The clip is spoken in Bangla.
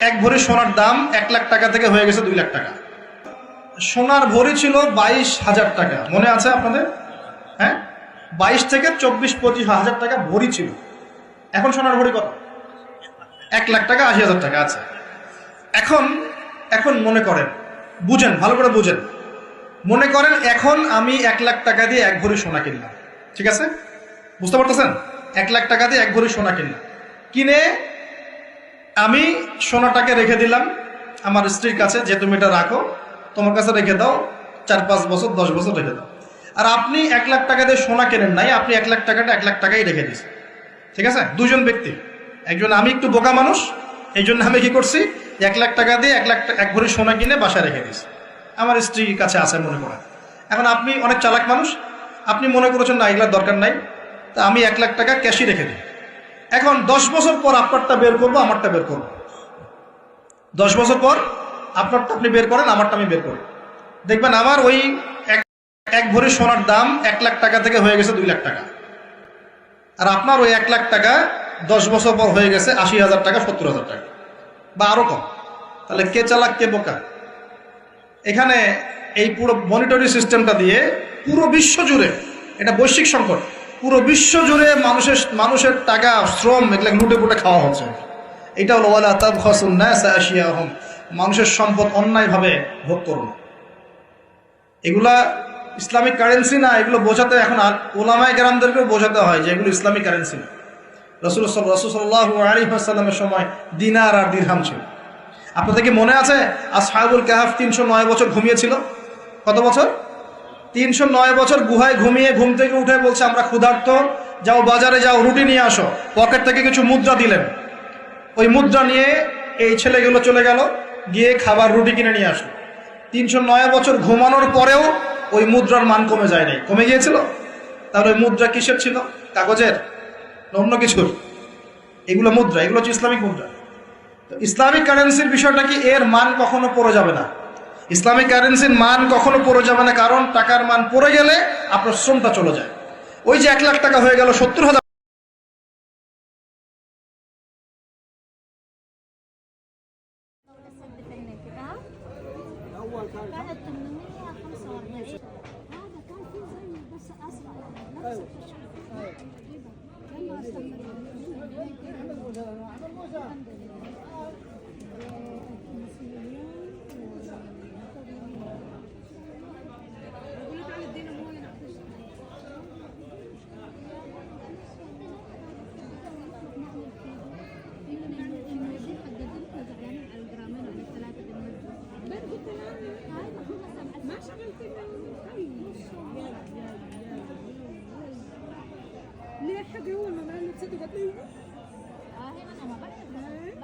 এক ভরি সোনার দাম এক লাখ টাকা থেকে হয়ে গেছে দুই লাখ টাকা। সোনার ভরি ছিল বাইশ হাজার টাকা। মনে আছে আপনাদের? হ্যাঁ? বাইশ থেকে চব্বিশ, পঁচিশ হাজার টাকা ভরি ছিল। এখন সোনার ভরি কত? এক লাখ টাকা, আশি হাজার টাকা আছে। এখন এখন মনে করেন, বুঝেন, ভালো করে বুঝেন। মনে করেন এখন আমি এক লাখ টাকা দিয়ে এক ভরি সোনা কিনলাম। ঠিক আছে? বুঝতে পারতেছেন? এক লাখ টাকা দিয়ে এক ভরি সোনা কিনলাম। কিনে আমি সোনাটাকে রেখে দিলাম আমার স্ত্রীর কাছে, যে তুমি এটা রাখো, তোমার কাছে রেখে দাও, চার পাঁচ বছর, দশ বছর রেখে দাও। আর আপনি এক লাখ টাকা দিয়ে সোনা কেনেন নাই, আপনি এক লাখ টাকাটা এক লাখ টাকাই রেখে দিয়েছেন। ঠিক আছে? দুজন ব্যক্তি। একজন, আমি একটু বোকা মানুষ, এই জন্য আমি কি করছি, এক লাখ টাকা দিয়ে এক লাখ এক ভরি সোনা কিনে বাসায় রেখে দিয়েছি। আমার স্ত্রীর কাছে আছে মনে করেন। এখন আপনি অনেক চালাক মানুষ, আপনি মনে করেছেন না এগুলোর দরকার নাই, তা আমি এক লাখ টাকা ক্যাশই রেখে দিই। এখন দশ বছর পর আপনারটা বের করব, আমারটা বের করব। দশ বছর পর আপনারটা আপনি বের করেন, আমারটা আমি বের করি। দেখবেন আমার ওই এক ভরি সোনার দাম এক লাখ টাকা থেকে হয়ে গেছে দুই লাখ টাকা। আর আপনার ওই এক লাখ টাকা দশ বছর পর হয়ে গেছে আশি হাজার টাকা, সত্তর হাজার টাকা। বা আরও কম। তাহলে কে চালাক, কে বোকা? এখানে এই পুরো মনিটরি সিস্টেমটা দিয়ে পুরো বিশ্ব জুড়ে এটা বৈশ্বিক সংকট। পুরো বিশ্ব জুড়ে মানুষের মানুষের টাকা, শ্রম এগুলো লুটে পুটে খাওয়া হচ্ছে। এটা হলো ওয়ালা তাব নাসা আশিয়াহুম। মানুষের সম্পদ অন্যায়ভাবে ভোগ করুন। এগুলা ইসলামিক কারেন্সি না, এগুলো বোঝাতে এখন আর ওলামায় গ্রামদেরকেও বোঝাতে হয় যে এগুলো ইসলামিক কারেন্সি না। রসুল রসুল্লাহ আলী সাল্লামের সময় দিনার আর দিরহাম ছিল। আপনাদের কি মনে আছে? আর আসহাবুল কাহাফ তিনশো নয় বছর ঘুমিয়েছিল? কত বছর? তিনশো নয় বছর গুহায় ঘুমিয়ে ঘুম থেকে উঠে বলছে, আমরা ক্ষুধার্ত, যাও বাজারে যাও, রুটি নিয়ে আসো। পকেট থেকে কিছু মুদ্রা দিলেন। ওই মুদ্রা নিয়ে এই ছেলেগুলো চলে গেল, গিয়ে খাবার, রুটি কিনে নিয়ে আসলো। তিনশো নয় বছর ঘুমানোর পরেও ওই মুদ্রার মান কমে যায় নাই কমে গিয়েছিল? তাহলে ওই মুদ্রা কিসের ছিল? কাগজের? অন্য কিছুর? এগুলো মুদ্রা, এগুলো হচ্ছে ইসলামিক মুদ্রা। তো ইসলামিক কারেন্সির বিষয়টা কি? এর মান কখনো পড়ে যাবে না। ইসলামিক কারেন্সির মান কখনো পড়ে যাবে না, কারণ টাকার মান পড়ে গেলে আপনার শ্রমটা চলে যায়। ওই যে এক লাখ টাকা হয়ে গেল, সত্তর হাজার الحاجة هو الماما اللي بتدوب آه هي أنا ما بعرف.